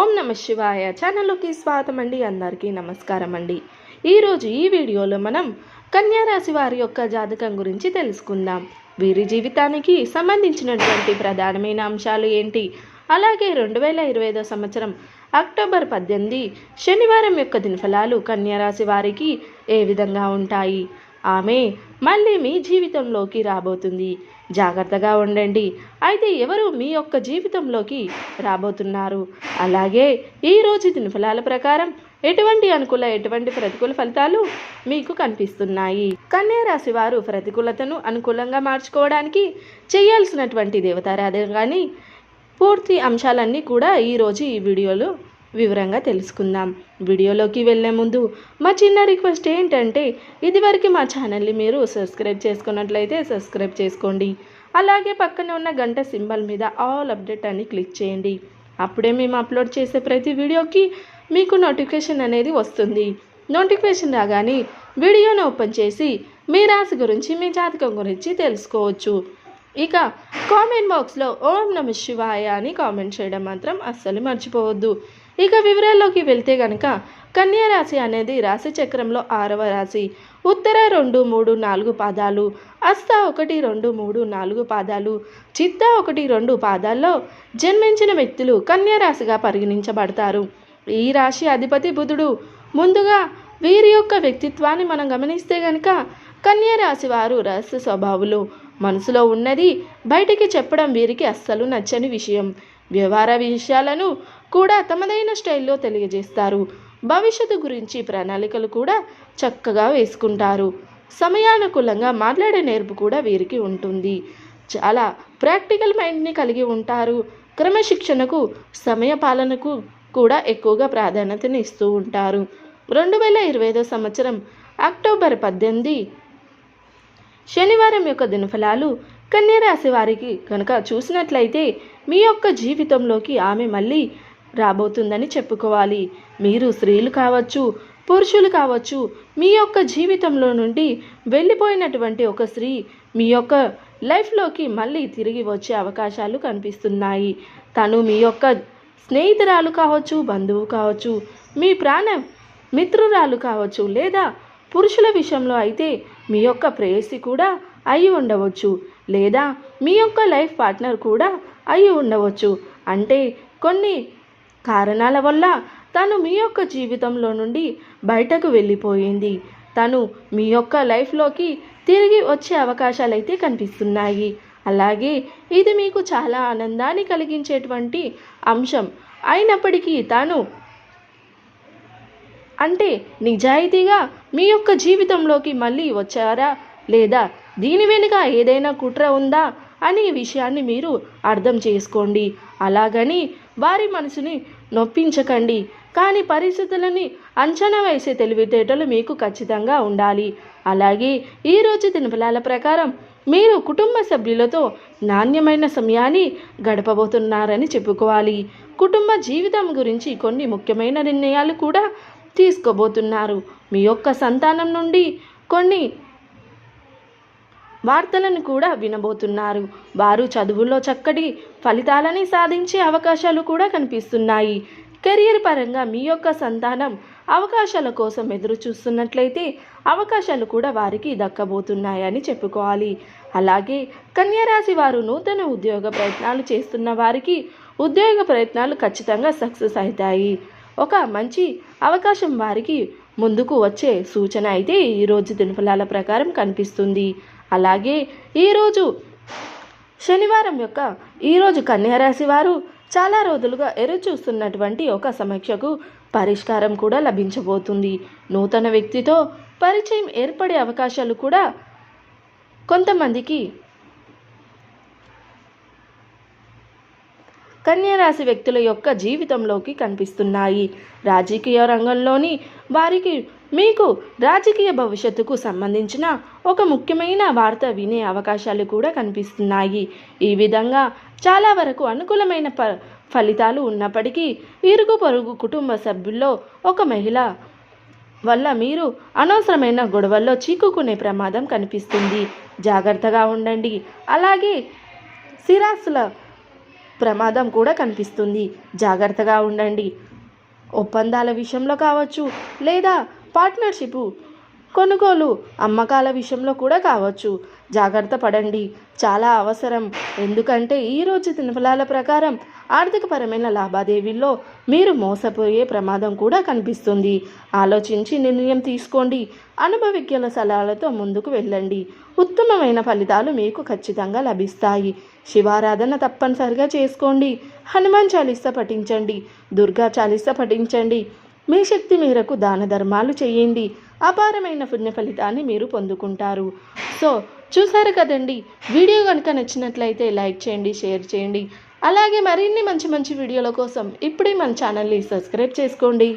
ఓం నమ శివాయ. ఛానల్లోకి స్వాగతం అండి అందరికీ నమస్కారం అండి ఈరోజు ఈ వీడియోలో మనం కన్యారాశి వారి యొక్క జాతకం గురించి తెలుసుకుందాం. వీరి జీవితానికి సంబంధించినటువంటి ప్రధానమైన అంశాలు ఏంటి? అలాగే రెండు వేల ఇరవై ఐదో సంవత్సరం అక్టోబర్ పద్దెనిమిది శనివారం యొక్క దినఫలాలు కన్యా రాశి వారికి ఏ విధంగా ఉంటాయి? ఆమె మళ్ళీ మీ జీవితంలోకి రాబోతుంది. జాగ్రత్తగా ఉండండి. అయితే ఎవరు మీ యొక్క జీవితంలోకి రాబోతున్నారు? అలాగే ఈరోజు రోజు దినఫలాల ప్రకారం ఎటువంటి అనుకూల ఎటువంటి ప్రతికూల ఫలితాలు మీకు కనిపిస్తున్నాయి? కన్యా రాశి వారు ప్రతికూలతను అనుకూలంగా మార్చుకోవడానికి చేయాల్సినటువంటి దేవతారాధన కానీ పూర్తి అంశాలన్నీ కూడా ఈరోజు ఈ వీడియోలో వివరంగా తెలుసుకుందాం. వీడియోలోకి వెళ్ళే ముందు మా చిన్న రిక్వెస్ట్ ఏంటంటే ఇదివరకు మా ఛానల్ని మీరు సబ్స్క్రైబ్ చేసుకున్నట్లయితే సబ్స్క్రైబ్ చేసుకోండి. అలాగే పక్కన ఉన్న గంట సింబల్ మీద ఆల్ అప్డేట్ అని క్లిక్ చేయండి. అప్పుడే మేము అప్లోడ్ చేసే ప్రతి వీడియోకి మీకు నోటిఫికేషన్ అనేది వస్తుంది. నోటిఫికేషన్ రాగానే వీడియోను ఓపెన్ చేసి మీ రాశి గురించి మీ జాతకం గురించి తెలుసుకోవచ్చు. ఇక కామెంట్ బాక్స్లో ఓం నమ శివాయ అని కామెంట్ చేయడం మాత్రం అస్సలు మర్చిపోవద్దు. ఇక వివరాల్లోకి వెళ్తే గనక కన్యా రాశి అనేది రాశి చక్రంలో ఆరవ రాశి. ఉత్తర రెండు మూడు నాలుగు పాదాలు అస్త ఒకటి రెండు మూడు నాలుగు పాదాలు చిత్త ఒకటి రెండు పాదాల్లో జన్మించిన వ్యక్తులు కన్యా రాశిగా పరిగణించబడతారు. ఈ రాశి అధిపతి బుధుడు. ముందుగా వీరి యొక్క వ్యక్తిత్వాన్ని మనం గమనిస్తే గనక కన్యా రాశి వారు రహస్య స్వభావులు మనసులో ఉన్నది బయటికి చెప్పడం వీరికి అస్సలు నచ్చని విషయం. వ్యవహార విషయాలను కూడా తమదైన స్టైల్లో తెలియజేస్తారు. భవిష్యత్తు గురించి ప్రణాళికలు కూడా చక్కగా వేసుకుంటారు. సమయానుకూలంగా మాట్లాడే నేర్పు కూడా వీరికి ఉంటుంది. చాలా ప్రాక్టికల్ మైండ్ని కలిగి ఉంటారు. క్రమశిక్షణకు సమయ పాలనకు కూడా ఎక్కువగా ప్రాధాన్యతని ఇస్తూ ఉంటారు. రెండు వేల ఇరవై ఐదో సంవత్సరం అక్టోబర్ పద్దెనిమిది శనివారం యొక్క దినఫలాలు కన్యరాశి వారికి కనుక చూసినట్లయితే మీ యొక్క జీవితంలోకి ఆమె మళ్ళీ రాబోతుందని చెప్పుకోవాలి. మీరు స్త్రీలు కావచ్చు పురుషులు కావచ్చు మీ యొక్క జీవితంలో నుండి వెళ్ళిపోయినటువంటి ఒక స్త్రీ మీ యొక్క లైఫ్లోకి మళ్ళీ తిరిగి వచ్చే అవకాశాలు కనిపిస్తున్నాయి. తను మీ యొక్క స్నేహితురాలు కావచ్చు బంధువు కావచ్చు మీ ప్రాణ మిత్రురాలు కావచ్చు లేదా పురుషుల విషయంలో అయితే మీ యొక్క ప్రేయసి కూడా అయి ఉండవచ్చు. లేదా మీ యొక్క లైఫ్ పార్ట్నర్ కూడా అయి ఉండవచ్చు. అంటే కొన్ని కారణాల వల్ల తను మీ యొక్క జీవితంలో నుండి బయటకు వెళ్ళిపోయింది. తను మీ యొక్క లైఫ్లోకి తిరిగి వచ్చే అవకాశాలు అయితే కనిపిస్తున్నాయి. అలాగే ఇది మీకు చాలా ఆనందాన్ని కలిగించేటువంటి అంశం. అయినప్పటికీ తాను అంటే నిజాయితీగా మీ యొక్క జీవితంలోకి మళ్ళీ వచ్చారా? లేదా దీని వెనుక ఏదైనా కుట్ర ఉందా? అనే విషయాన్ని మీరు అర్థం చేసుకోండి. అలాగని వారి మనసుని నొప్పించకండి. కానీ పరిస్థితులని అంచనా వేసే తెలివితేటలు మీకు ఖచ్చితంగా ఉండాలి. అలాగే ఈరోజు దినఫలాల ప్రకారం మీరు కుటుంబ సభ్యులతో నాణ్యమైన సమయాన్ని గడపబోతున్నారని చెప్పుకోవాలి. కుటుంబ జీవితం గురించి కొన్ని ముఖ్యమైన నిర్ణయాలు కూడా తీసుకోబోతున్నారు. మీ యొక్క సంతానం నుండి కొన్ని వార్తలను కూడా వినబోతున్నారు. వారు చదువుల్లో చక్కటి ఫలితాలని సాధించే అవకాశాలు కూడా కనిపిస్తున్నాయి. కెరియర్ పరంగా మీ యొక్క సంతానం అవకాశాల కోసం ఎదురు చూస్తున్నట్లయితే అవకాశాలు కూడా వారికి దక్కబోతున్నాయని చెప్పుకోవాలి. అలాగే కన్యరాశి వారు నూతన ఉద్యోగ ప్రయత్నాలు చేస్తున్న వారికి ఉద్యోగ ప్రయత్నాలు ఖచ్చితంగా సక్సెస్ అవుతాయి. ఒక మంచి అవకాశం వారికి ముందుకు వచ్చే సూచన అయితే ఈరోజు దినఫలాల ప్రకారం కనిపిస్తుంది. అలాగే ఈరోజు శనివారం యొక్క ఈరోజు కన్యారాశి వారు చాలా రోజులుగా ఎదురు చూస్తున్నటువంటి ఒక సమీక్షకు పరిష్కారం కూడా లభించబోతుంది. నూతన వ్యక్తితో పరిచయం ఏర్పడే అవకాశాలు కూడా కొంతమందికి కన్యరాశి వ్యక్తుల యొక్క జీవితంలోకి కనిపిస్తున్నాయి. రాజకీయ రంగంలోని వారికి మీకు రాజకీయ భవిష్యత్తుకు సంబంధించిన ఒక ముఖ్యమైన వార్త వినే అవకాశాలు కూడా కనిపిస్తున్నాయి. ఈ విధంగా చాలా వరకు అనుకూలమైన ప ఫలితాలు ఉన్నప్పటికీ ఇరుగు పొరుగు కుటుంబ సభ్యుల్లో ఒక మహిళ వల్ల మీరు అనవసరమైన గొడవల్లో చిక్కుకునే ప్రమాదం కనిపిస్తుంది. జాగ్రత్తగా ఉండండి. అలాగే సిరాసుల ప్రమాదం కూడా కనిపిస్తుంది. జాగ్రత్తగా ఉండండి. ఒప్పందాల విషయంలో కావచ్చు లేదా పార్ట్నర్షిప్ కొనుగోలు అమ్మకాల విషయంలో కూడా కావచ్చు. జాగ్రత్త పడండి. చాలా అవసరం. ఎందుకంటే ఈరోజు దినఫలాల ప్రకారం ఆర్థికపరమైన లావాదేవీల్లో మీరు మోసపోయే ప్రమాదం కూడా కనిపిస్తుంది. ఆలోచించి నిర్ణయం తీసుకోండి. అనుభవిజ్ఞుల సలహాలతో ముందుకు వెళ్ళండి. ఉత్తమమైన ఫలితాలు మీకు ఖచ్చితంగా లభిస్తాయి. శివారాధన తప్పనిసరిగా చేసుకోండి. హనుమాన్ చాలీస పఠించండి. దుర్గా చాలీస పఠించండి. మీ శక్తి మేరకు దాన ధర్మాలు చేయండి. అపారమైన పుణ్య ఫలితాన్ని మీరు పొందుకుంటారు. సో చూసారు కదండి? వీడియో కనుక నచ్చినట్లయితే లైక్ చేయండి షేర్ చేయండి. అలాగే మరిన్ని మంచి మంచి వీడియోల కోసం ఇప్పుడే మన ఛానల్ని సబ్స్క్రైబ్ చేసుకోండి.